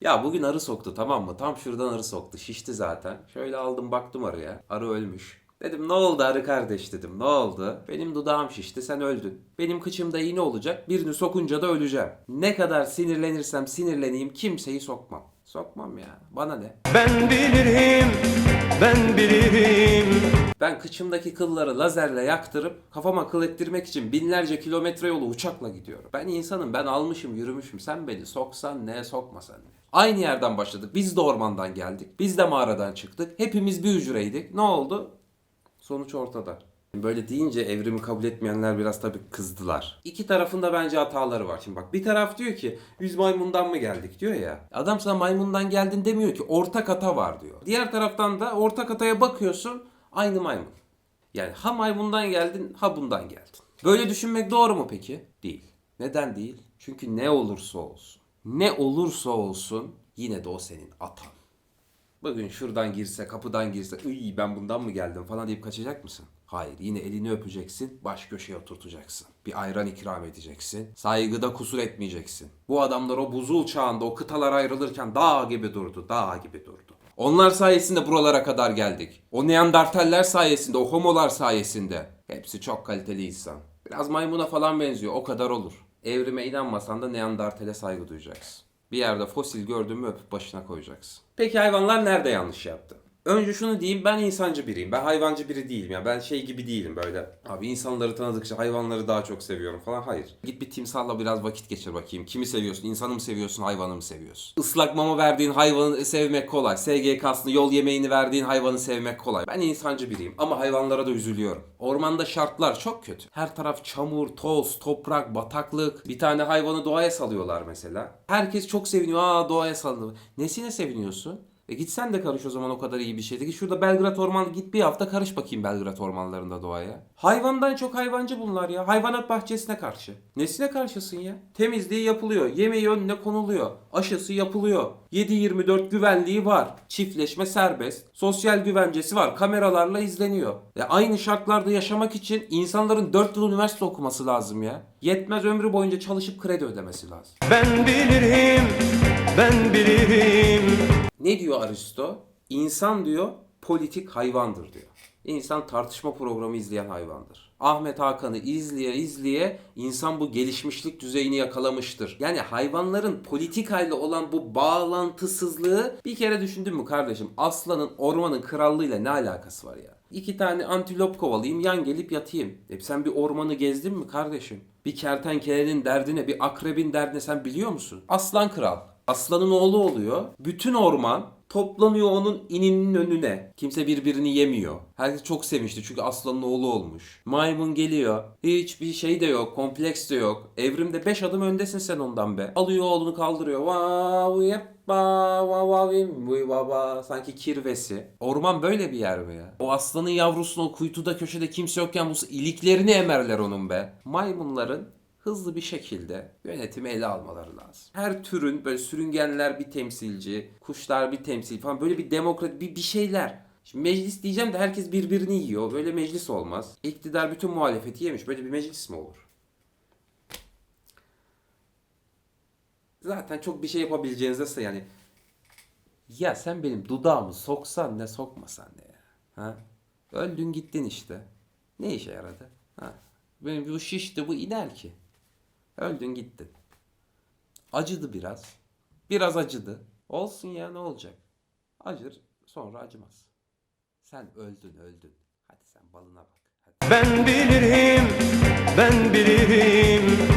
Ya bugün arı soktu tamam mı? Tam şuradan arı soktu. Şişti zaten. Şöyle aldım baktım arıya. Arı ölmüş. Dedim ne oldu arı kardeş dedim. Ne oldu? Benim dudağım şişti sen öldün. Benim kıçımda iğne olacak. Birini sokunca da öleceğim. Ne kadar sinirlenirsem sinirleneyim kimseyi sokmam. Sokmam ya. Bana ne? Ben bilirim, ben bilirim. Ben kıçımdaki kılları lazerle yaktırıp kafama kıl ettirmek için binlerce kilometre yolu uçakla gidiyorum. Ben insanım, ben almışım, yürümüşüm. Sen beni soksan ne, sokmasan ne. Aynı yerden başladık. Biz de ormandan geldik. Biz de mağaradan çıktık. Hepimiz bir hücreydik. Ne oldu? Sonuç ortada. Böyle deyince evrimi kabul etmeyenler biraz tabii kızdılar. İki tarafında bence hataları var. Şimdi bak bir taraf diyor ki biz maymundan mı geldik diyor ya. Adam sana maymundan geldin demiyor ki ortak hata var diyor. Diğer taraftan da ortak hataya bakıyorsun aynı maymun. Yani ha maymundan geldin ha bundan geldin. Böyle düşünmek doğru mu peki? Değil. Neden değil? Çünkü ne olursa olsun. Ne olursa olsun yine de o senin atan. Bugün şuradan girse, kapıdan girse, "Iy ben bundan mı geldim?" falan deyip kaçacak mısın? Hayır, yine elini öpeceksin, baş köşeye oturtacaksın. Bir ayran ikram edeceksin. Saygıda kusur etmeyeceksin. Bu adamlar o buzul çağında o kıtalar ayrılırken dağ gibi durdu, dağ gibi durdu. Onlar sayesinde buralara kadar geldik. O Neandertaller sayesinde, o homolar sayesinde. Hepsi çok kaliteli insan. Biraz maymuna falan benziyor, o kadar olur. Evrime inanmasan da Neandertal'e saygı duyacaksın. Bir yerde fosil gördün mü başına koyacaksın. Peki hayvanlar nerede yanlış yaptı? Önce şunu diyeyim ben insancı biriyim. Ben hayvancı biri değilim ya. Ben şey gibi değilim böyle. Abi insanları tanıdıkça hayvanları daha çok seviyorum falan. Hayır. Git bir timsahla biraz vakit geçir bakayım. Kimi seviyorsun? İnsanı mı seviyorsun? Hayvanı mı seviyorsun? Islak mama verdiğin hayvanı sevmek kolay. SGK'sını yol yemeğini verdiğin hayvanı sevmek kolay. Ben insancı biriyim ama hayvanlara da üzülüyorum. Ormanda şartlar çok kötü. Her taraf çamur, toz, toprak, bataklık. Bir tane hayvanı doğaya salıyorlar mesela. Herkes çok seviniyor. Aa doğaya salındı. Nesine seviniyorsun? E git de karış o zaman o kadar iyi bir şeydi. Git şurada Belgrad Orman git bir hafta karış bakayım Belgrad ormanlarında doğaya. Hayvandan çok hayvancı bunlar ya. Hayvanat bahçesine karşı. Nesine karşısın ya? Temizliği yapılıyor. Yemeği önüne konuluyor. Aşısı yapılıyor. 7-24 güvenliği var. Çiftleşme serbest. Sosyal güvencesi var. Kameralarla izleniyor. Ya aynı şartlarda yaşamak için insanların 4 yıl üniversite okuması lazım ya. Yetmez ömrü boyunca çalışıp kredi ödemesi lazım. Ben bilirim, ben bilirim. Ne diyor Aristo? İnsan diyor politik hayvandır diyor. İnsan tartışma programı izleyen hayvandır. Ahmet Hakan'ı izleye izleye insan bu gelişmişlik düzeyini yakalamıştır. Yani hayvanların politikayla olan bu bağlantısızlığı bir kere düşündün mü kardeşim? Aslanın ormanın krallığıyla ne alakası var ya? İki tane antilop kovalayayım yan gelip yatayım. E sen bir ormanı gezdin mi kardeşim? Bir kertenkelenin derdine bir akrebin derdine sen biliyor musun? Aslan kral. Aslanın oğlu oluyor. Bütün orman toplanıyor onun ininin önüne. Kimse birbirini yemiyor. Herkes çok sevinçli çünkü aslanın oğlu olmuş. Maymun geliyor. Hiçbir şey de yok. Kompleks de yok. Evrimde 5 adım öndesin sen ondan be. Alıyor oğlunu kaldırıyor. Vav yeppa vav vavim vuy baba. Sanki kirvesi. Orman böyle bir yer mi ya? O aslanın yavrusunu o kuytuda köşede kimse yokken bu iliklerini emerler onun be. Maymunların hızlı bir şekilde yönetimi ele almaları lazım. Her türün böyle sürüngenler bir temsilci, kuşlar bir temsil falan böyle bir demokrat bir, bir şeyler. Şimdi meclis diyeceğim de herkes birbirini yiyor. Böyle meclis olmaz. İktidar bütün muhalefeti yemiş. Böyle bir meclis mi olur? Zaten çok bir şey yapabileceğinizde yani ya sen benim dudağımı soksan ne sokmasan ne ya. Ha? Öldün gittin işte. Ne işe yaradı? Ha? Benim bu şişti bu iner ki. Öldün gittin. Acıdı biraz. Biraz acıdı. Olsun ya ne olacak? Acır sonra acımaz. Sen öldün öldün. Hadi sen balına bak. Hadi. Ben bilirim, ben bilirim.